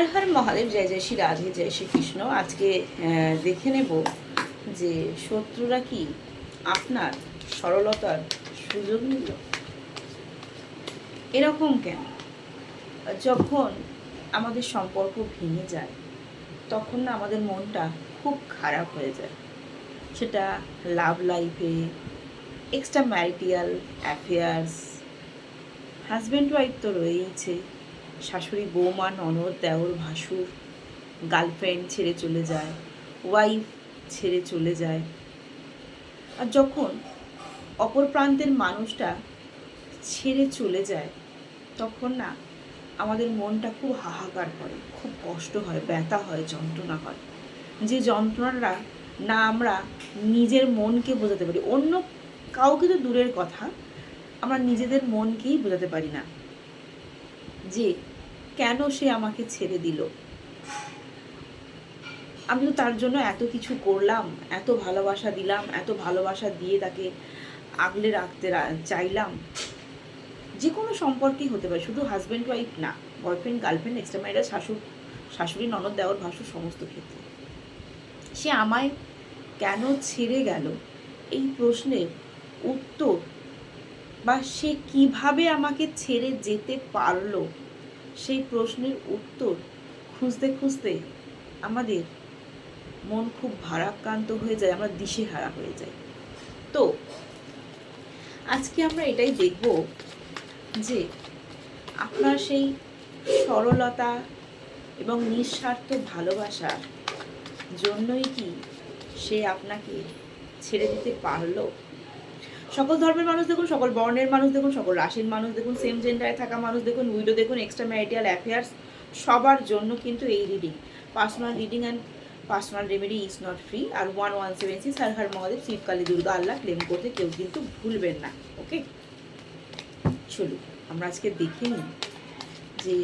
হর হর মহাদেব, জয় জয় শ্রী রাধে, জয় শ্রী কৃষ্ণ। আজকে দেখে নেব যে শত্রুরা কি? আপনার সরলতার সুযোগ নিল। এরকম কেন? যখন আমাদের সম্পর্ক ভেঙে যায়, তখন না আমাদের মনটা খুব খারাপ হয়ে যায়। সেটা লাভ লাইফে extra marital affairs husband wife তো রয়েইছে। শাশুড়ি বৌমা, ননদ, দেওর, ভাসুর গার্লফ্রেন্ড ছেড়ে চলে যায় ওয়াইফ ছেড়ে চলে যায়। আর যখন অপর প্রান্তের মানুষটা ছেড়ে চলে যায়, তখন না আমাদের মনটা খুব হাহাকার করে, খুব কষ্ট হয়, ব্যথা হয়, যন্ত্রণা হয়। যে যন্ত্রণাটা না আমরা নিজের মনকে বোঝাতে পারি, অন্য কাউকে তো দূরের কথা, আমরা নিজেদের মনকেই বোঝাতে পারি না। যে কেন সে আমাকে ছেড়ে দিল? আমি তো তার জন্য এত কিছু করলাম, এত ভালোবাসা দিলাম, এত ভালোবাসা দিয়ে তাকে আগলে রাখতে চাইলাম। যে কোনো সম্পর্কেই হতে পারে, শুধু হাজব্যান্ড ওয়াইফ না বয়ফ্রেন্ড গার্লফ্রেন্ড এক্সট্রা ম্যারেজ শাশুর শাশুড়ি, ননদ, দেওয়ার, ভাসুর, সমস্ত ক্ষেত্রে। সে আমায় কেন ছেড়ে গেল? এই প্রশ্নের উত্তর বা সে কীভাবে আমাকে ছেড়ে যেতে পারল? সেই প্রশ্নের উত্তর খুঁজতে খুঁজতে আমাদের মন খুব ভারাক্রান্ত হয়ে যায়, আমরা দিশেহারা হয়ে যাই। তো, আজকে আমরা এটাই দেখব যে আপনার সেই সরলতা এবং নিঃস্বার্থ ভালোবাসার জন্যই কি সে আপনাকে ছেড়ে দিতে পারল? সকল ধর্মের মানুষ দেখুন, সকল বর্ণের মানুষ দেখুন, সকল রাশির মানুষ দেখুন সেম জেন্ডারে থাকা মানুষ দেখুন উইডো দেখুন এক্সট্রা ম্যারিটাল অ্যাফেয়ার্স সবার জন্য কিন্তু এই reading personal reading and personal remedy is not free R one one seven six Har Har Mahadev, Shiv Kali, Durga, Allah claim করতে কেউ কিন্তু ভুলবেন না ওকে চলুন, আমরা আজকে দেখে নিই যে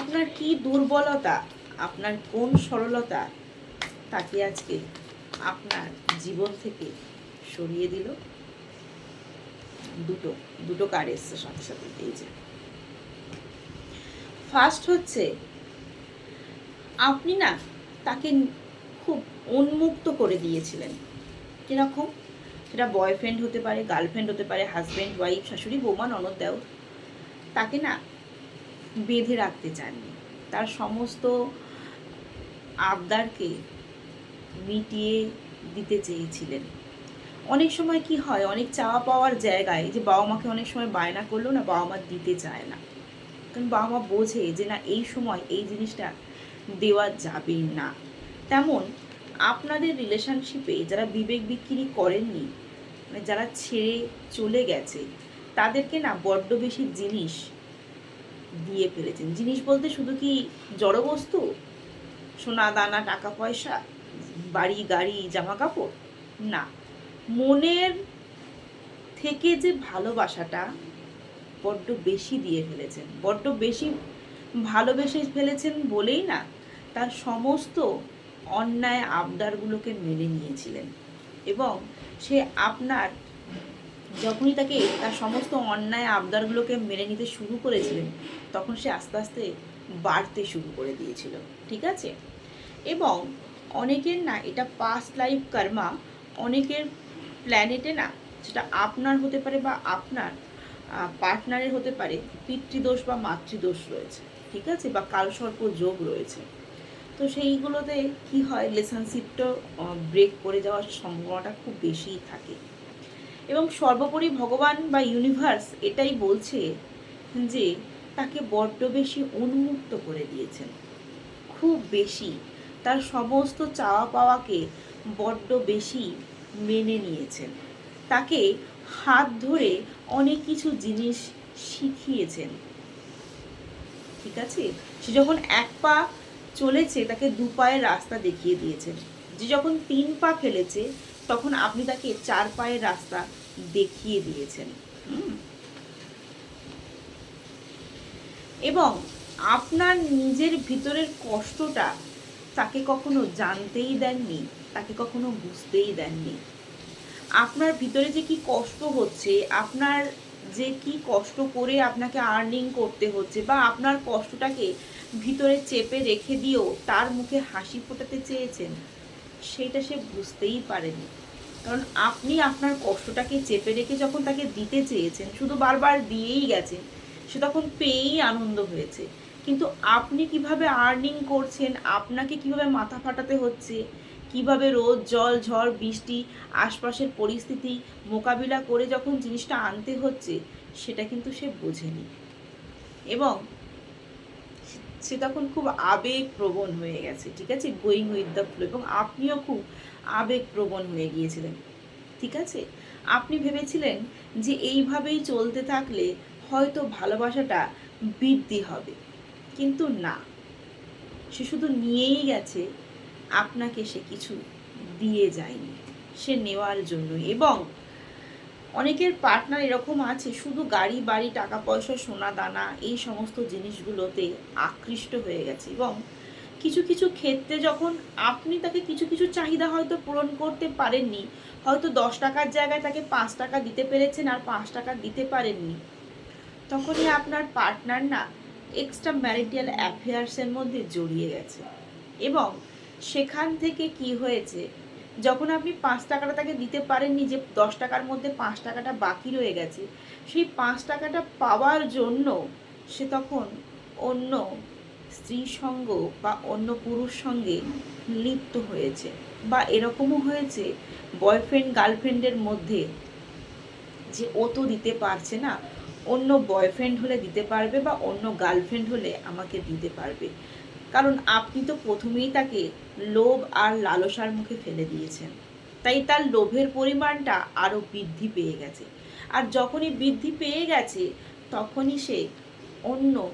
আপনার কি দুর্বলতা, আপনার কোন সরলতা, তাকে আজকে আপনার জীবন থেকে সরিয়ে দিল। দুটো দুটো কার্ড এসছে সাথে সাথে, এই যে। ফার্স্ট হচ্ছে, আপনি না তাকে খুব উন্মুক্ত করে দিয়েছিলেন। কীরকম? সেটা বয়ফ্রেন্ড হতে পারে গার্লফ্রেন্ড হতে পারে হাজব্যান্ড ওয়াইফ শাশুড়ি, বৌমা, ননদ দেও তাকে না বেঁধে রাখতে চাননি। তার সমস্ত আবদারকে মিটিয়ে দিতে চেয়েছিলেন। অনেক সময় কি হয়, অনেক চাওয়া পাওয়ার জায়গায় যে বাবা মাকে অনেক সময় বায়না করলেও না বাবা মা দিতে চায় না। কারণ বাবা মা বোঝে যে না, এই সময় এই জিনিসটা দেওয়া যাবে না। তেমন আপনাদের রিলেশনশিপে যারা বিবেক বিক্রি করেননি মানে যারা ছেড়ে চলে গেছে, তাদেরকে না বড্ড বেশি জিনিস দিয়ে ফেলেছেন। জিনিস বলতে শুধু কি জড়বস্তু? সোনা, দানা, টাকা, পয়সা, বাড়ি, গাড়ি জামা কাপড় না। মনের থেকে যে ভালোবাসাটা বড্ড বেশি দিয়ে ফেলেছেন, বড্ড বেশি ভালোবেসে ফেলেছেন বলেই না, তার সমস্ত অন্যায় আবদারগুলোকে মেনে নিয়েছিলেন এবং সে আপনার যখনই তাকে তার সমস্ত অন্যায় আবদারগুলোকে মেনে নিতে শুরু করেছিলেন, তখন সে আস্তে আস্তে বাড়তে শুরু করে দিয়েছিল, ঠিক আছে? এবং অনেকের না এটা পাস্ট লাইফ কর্মা অনেকের প্ল্যানেটে না, সেটা আপনার হতে পারে বা আপনার পার্টনারের হতে পারে, পিতৃদোষ বা মাতৃদোষ রয়েছে, ঠিক আছে? বা কালসর্প যোগ রয়েছে। তো সেইগুলোতে কি হয়? রিলেশনশিপটা ব্রেক করে যাওয়ার সম্ভাবনাটা খুব বেশিই থাকে। এবং সর্বোপরি ভগবান বা ইউনিভার্স এটাই বলছে যে, তাকে বড্ড বেশি উন্মুক্ত করে দিয়েছেন। খুব বেশি। তার সমস্ত চাওয়া পাওয়াকে বড্ড বেশি মেনে নিয়েছেন। তাকে হাত ধরে অনেক কিছু জিনিস শিখিয়েছেন। ঠিক আছে? সে যখন এক পা চলেছে, তাকে দু পায়ের রাস্তা দেখিয়ে দিয়েছেন। যে যখন তিন পা ফেলেছে, তখন আপনি তাকে চার পায়ের রাস্তা দেখিয়ে দিয়েছেন। এবং আপনার নিজের ভিতরের কষ্টটা তাকে কখনো জানতেই দেননি, তাকে কখনো বুঝতেই দেননি। আপনার ভিতরে যে কি কষ্ট হচ্ছে, আপনার যে কি কষ্ট করে আপনাকে আর্নিং করতে হচ্ছে বা আপনার কষ্টটাকে ভিতরে চেপে রেখে দিয়েও তার মুখে হাসি ফোটাতে চেয়েছেন, সেটা সে বুঝতেই পারেনি। কারণ আপনি আপনার কষ্টটাকে চেপে রেখে যখন তাকে দিতে চেয়েছেন, শুধু বারবার দিয়েই গেছেন, সে তখন পেয়েই আনন্দ হয়েছে। কিন্তু আপনি কীভাবে আর্নিং করছেন? আপনাকে কীভাবে মাথা ফাটাতে হচ্ছে? কীভাবে রোদ, জল, ঝড়, বৃষ্টি, আশপাশের পরিস্থিতি মোকাবিলা করে যখন জিনিসটা আনতে হচ্ছে, সেটা কিন্তু সে বোঝেনি। এবং সে তখন খুব আবেগপ্রবণ হয়ে গেছে, ঠিক আছে? গোয়িং উইথ দ্য ফ্লো এবং আপনিও খুব আবেগপ্রবণ হয়ে গিয়েছিলেন, ঠিক আছে? আপনি ভেবেছিলেন যে এইভাবেই চলতে থাকলে হয়তো ভালোবাসাটা বৃদ্ধি হবে। কিন্তু না। সে শুধু নিয়েই গেছে, আপনাকে সে কিছু দিয়ে যায়নি। সে নেওয়ার জন্য এবং অনেকের পার্টনার এরকম আছে, শুধু গাড়ি, বাড়ি টাকা পয়সা সোনা দানা এই সমস্ত জিনিসগুলোতে আকৃষ্ট হয়ে গেছে। এবং কিছু কিছু ক্ষেত্রে যখন আপনি তাকে কিছু কিছু চাহিদা হয়তো পূরণ করতে পারেননি, হয়তো দশ টাকার জায়গায় তাকে পাঁচ টাকা দিতে পেরেছেন আর পাঁচ টাকা দিতে পারেননি, তখনই আপনার পার্টনার না এক্সট্রা ম্যারিটাল অ্যাফেয়ার্সের মধ্যে জড়িয়ে গেছে। এবং সেখান থেকে কি হয়েছে, যখন আপনি পাঁচ টাকাটা তাকে দিতে পারেননি যে দশ টাকার মধ্যে পাঁচ টাকাটা বাকি রয়ে গেছে, সেই পাঁচ টাকাটা পাওয়ার জন্য সে তখন অন্য স্ত্রী সঙ্গ বা অন্য পুরুষ সঙ্গে লিপ্ত হয়েছে বা এরকমও হয়েছে বয়ফ্রেন্ড গার্লফ্রেন্ডের মধ্যে যে ও তো দিতে পারছে না অন্য বয়ফ্রেন্ড হলে দিতে পারবে বা অন্য গার্লফ্রেন্ড হলে আমাকে দিতে পারবে। কারণ আপনি তো প্রথমেই তাকে লোভ আর লালসার মুখে ফেলে দিয়েছেন। তাই তার লোভের পরিমাণটা আরও বৃদ্ধি পেয়ে গেছে। আর যখনই বৃদ্ধি পেয়ে গেছে, তখনই সে অন্য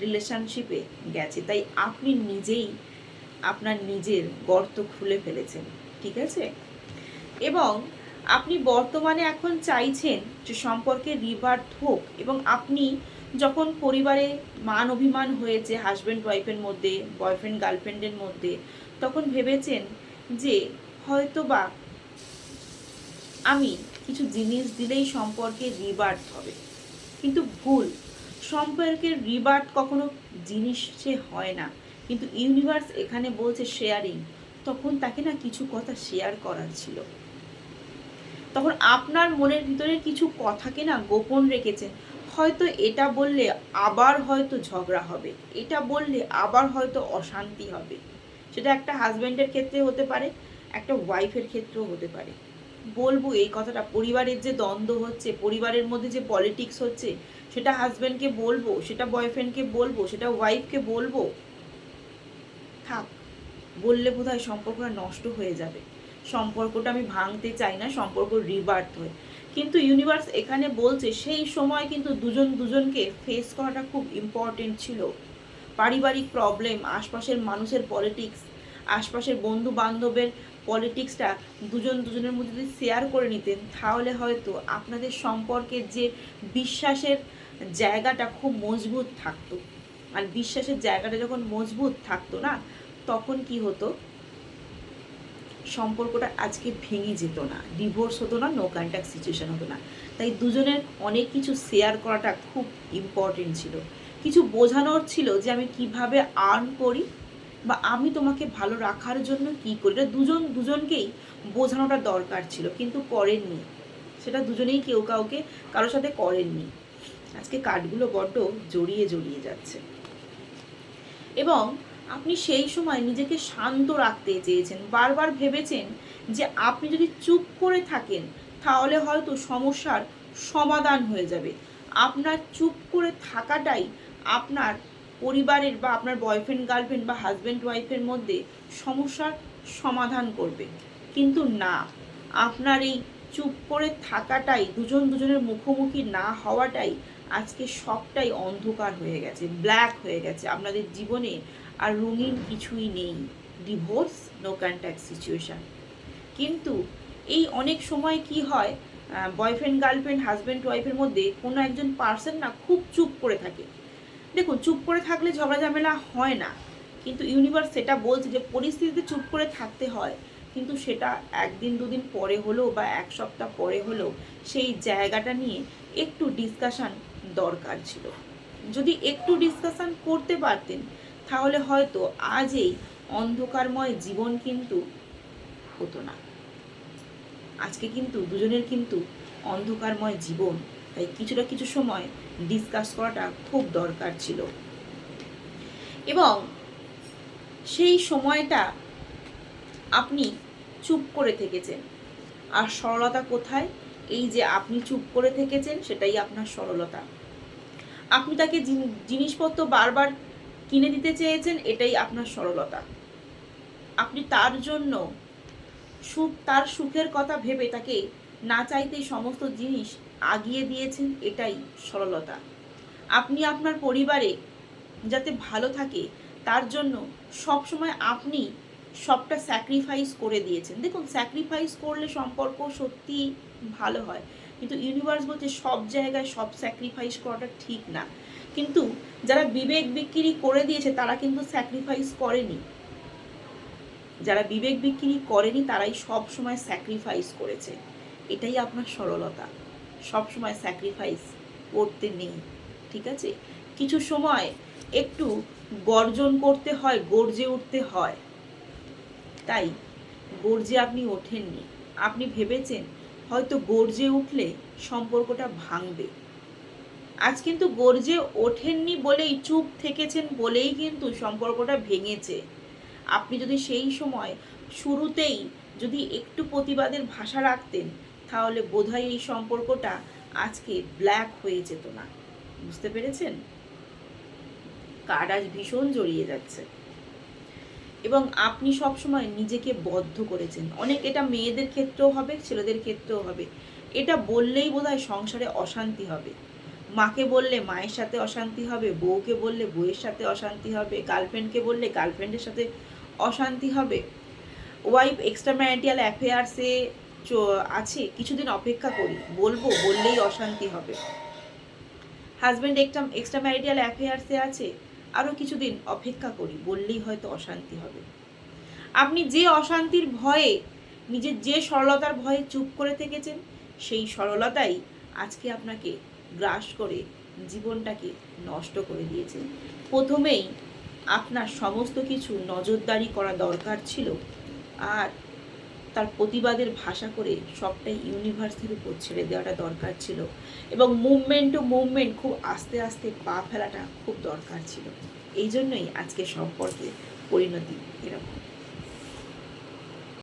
রিলেশনশিপে গেছে। তাই আপনি নিজেই আপনার নিজের গর্ত খুলে ফেলেছেন। ঠিক আছে? এবং আপনি বর্তমানে এখন চাইছেন যে সম্পর্কে রিভার্ট হোক এবং আপনি যখন পরিবারে মান অভিমান হয়েছে হাজব্যান্ড ওয়াইফের মধ্যে বয়ফ্রেন্ড গার্লফ্রেন্ডের মধ্যে, তখন ভেবেছেন যে হয়তো বা আমি কিছু জিনিস দিলেই সম্পর্কে রিবার্ট হবে। কিন্তু ভুল। সম্পর্কের রিবার্ট কখনো জিনিসে হয় না। কিন্তু ইউনিভার্স এখানে বলছে শেয়ারিং তখন তাকে না কিছু কথা শেয়ার করার ছিল। তখন আপনার মনের ভিতরে কিছু কথাকে না গোপন রেখেছেন হয়তো এটা বললে আবার হয়তো ঝগড়া হবে। এটা বললে আবার হয়তো অশান্তি হবে। সেটা একটা হাজব্যান্ডের ক্ষেত্রে হতে পারে, একটা ওয়াইফের ক্ষেত্রেও হতে পারে। বলব এই কথাটা, পরিবারের যে দ্বন্দ্ব হচ্ছে, পরিবারের মধ্যে যে পলিটিক্স হচ্ছে, সেটা হাজব্যান্ডকে বলব, সেটা বয়ফ্রেন্ডকে বলব, সেটা ওয়াইফকে বলব। থাক, বললে বোধ হয় সম্পর্কটা নষ্ট হয়ে যাবে। সম্পর্কটা আমি ভাঙতে চাই না, সম্পর্ক রিবার্থ হয়। কিন্তু ইউনিভার্স এখানে বলছে, সেই সময় কিন্তু দুজন দুজনকে ফেস করাটা খুব ইম্পর্টেন্ট ছিল। পারিবারিক প্রবলেম আশপাশের মানুষের পলিটিক্স আশপাশের বন্ধু বান্ধবের পলিটিক্সটা দুজন দুজনের মধ্যে যদি শেয়ার করে নিতেন, তাহলে হয়তো আপনাদের সম্পর্কের যে বিশ্বাসের জায়গাটা খুব মজবুত থাকতো। আর বিশ্বাসের জায়গাটা যখন মজবুত থাকতো না, তখন কি হতো? সম্পর্কটা আজকে ভেঙে যেত না ডিভোর্স হতো না নো কন্ট্যাক্ট সিচুয়েশন হতো না। তাই দুজনের অনেক কিছু শেয়ার করাটা খুব ইম্পর্টেন্ট ছিল। কিছু বোঝানোর ছিল যে আমি কীভাবে আর্ন করি বা আমি তোমাকে ভালো রাখার জন্য কি করি। এটা দুজন, দুজনকেই বোঝানোটা দরকার ছিল, কিন্তু করেননি। সেটা দুজনেই কেউ কাউকে, কারোর সাথে করেননি। আজকে কার্ডগুলো বড্ড জড়িয়ে জড়িয়ে যাচ্ছে। এবং আপনি সেই সময় নিজেকে শান্ত রাখতে চেয়েছেন, বারবার ভেবেছেন যে আপনি যদি চুপ করে থাকেন, তাহলে হয়তো সমস্যার সমাধান হয়ে যাবে। আপনার চুপ করে থাকাটাই আপনার পরিবারের বা আপনার বয়ফ্রেন্ড গার্লফ্রেন্ড বা হাজব্যান্ড ওয়াইফের মধ্যে সমস্যার সমাধান করবে। কিন্তু না, আপনার এই চুপ করে থাকাটাই, দুজন দুজনের মুখোমুখি না হওয়াটাই আজকে সবটাই অন্ধকার হয়ে গেছে ব্ল্যাক হয়ে গেছে। আপনাদের জীবনে আর রঙিন কিছুই নেই। ডিভোর্স নো কন্ট্যাক্ট সিচুয়েশান কিন্তু এই অনেক সময় কি হয় বয়ফ্রেন্ড গার্লফ্রেন্ড হাজব্যান্ড ওয়াইফের মধ্যে কোনো একজন পার্সন না খুব চুপ করে থাকে। দেখুন, চুপ করে থাকলে ঝগড়া ঝামেলা হয় না। কিন্তু ইউনিভার্স সেটা বলছে যে পরিস্থিতিতে চুপ করে থাকতে হয়। কিন্তু সেটা একদিন, দুদিন পরে হলেও বা এক সপ্তাহ পরে হলেও সেই জায়গাটা নিয়ে একটু ডিসকাশান দরকার ছিল। যদি একটু ডিসকাশান করতে পারতেন তাহলে হয়তো আজ এই অন্ধকারময় জীবন কিন্তু হতো না। আজকে কিন্তু দুজনের কিন্তু অন্ধকারময় জীবন, তাই কিছুটা কিছু সময় ডিসকাস করাটা খুব দরকার ছিল। এবং সেই সময়টা আপনি চুপ করে থেকেছেন। আর সরলতা কোথায়? এই যে আপনি চুপ করে থেকেছেন, সেটাই আপনার সরলতা। আপনি তাকে জিনিসপত্র বারবার কিনে দিতে চেয়েছেন, এটাই আপনার সরলতা। আপনি তার জন্য সুখ, তার সুখের কথা ভেবে তাকে না চাইতেই সমস্ত জিনিস আগিয়ে দিয়েছেন, এটাই সরলতা। আপনি আপনার পরিবারে যাতে ভালো থাকে, তার জন্য সব সময় আপনি সবটা স্যাক্রিফাইস করে দিয়েছেন। দেখুন স্যাক্রিফাইস করলে সম্পর্ক সত্যি ভালো হয়, কিন্তু ইউনিভার্স বলছে সব জায়গায় সব স্যাক্রিফাইস করাটা ঠিক না। কিন্তু যারা বিবেক বিক্রি করে দিয়েছে, তারা কিন্তু স্যাক্রিফাইস করেনি। যারা বিবেক বিক্রি করেনি, তারাই সব সময় স্যাক্রিফাইস করেছে। এটাই আপনার সরলতা। সব সময় স্যাক্রিফাইস করতে নেই, ঠিক আছে? কিছু সময় একটু গর্জন করতে হয়, গর্জে উঠতে হয়। তাই গর্জে আপনি ওঠেননি। আপনি ভেবেছেন হয়তো গর্জে উঠলে সম্পর্কটা ভাঙবে। আজ কিন্তু গর্জে ওঠেননি বলেই চুপ থেকেছেন বলেই কিন্তু সম্পর্কটা ভেঙেছে। আপনি যদি সেই সময় শুরুতেই যদি একটু প্রতিবাদের ভাষা রাখতেন, তাহলে বোধহয় এই সম্পর্কটা আজকে ব্ল্যাক হয়ে যেত না। বুঝতে পেরেছেন? কার্ড আজ ভীষণ জড়িয়ে যাচ্ছে। এবং আপনি সব সময় নিজেকে বদ্ধ করেছেন। অনেক এটা মেয়েদের ক্ষেত্রেও হবে, ছেলেদের ক্ষেত্রেও হবে। এটা বললেই বোধহয় সংসারে অশান্তি হবে। মাকে বললে মায়ের সাথে অশান্তি হবে, বউকে বললে বউয়ের সাথে অশান্তি হবে গার্লফ্রেন্ডকে বললে গার্লফ্রেন্ডের সাথে অশান্তি হবে। ওয়াইফ এক্সট্রা ম্যারিটাল অ্যাফেয়ার্সে আছে, কিছুদিন অপেক্ষা করি, বলব বললেই অশান্তি হবে। হাজব্যান্ড একটা এক্সট্রা ম্যারিটাল অ্যাফেয়ার্সে আছে আরও কিছুদিন অপেক্ষা করি, বললেই হয়তো অশান্তি হবে। আপনি যে অশান্তির ভয়ে, নিজের যে সরলতার ভয়ে চুপ করে থেকেছেন, সেই সরলতাই আজকে আপনাকে গ্রাস করে জীবনটাকে নষ্ট করে দিয়েছে। প্রথমেই আপনার সমস্ত কিছু নজরদারি করা দরকার ছিল আর তার প্রতিবাদের ভাষা করে সবটাই ইউনিভার্সের উপর ছেড়ে দেওয়াটা দরকার ছিল এবং মুভমেন্ট টু মুভমেন্ট খুব আস্তে আস্তে পা ফেলাটা খুব দরকার ছিল। এই জন্যই আজকে সম্পর্কে পরিণতি এরকম।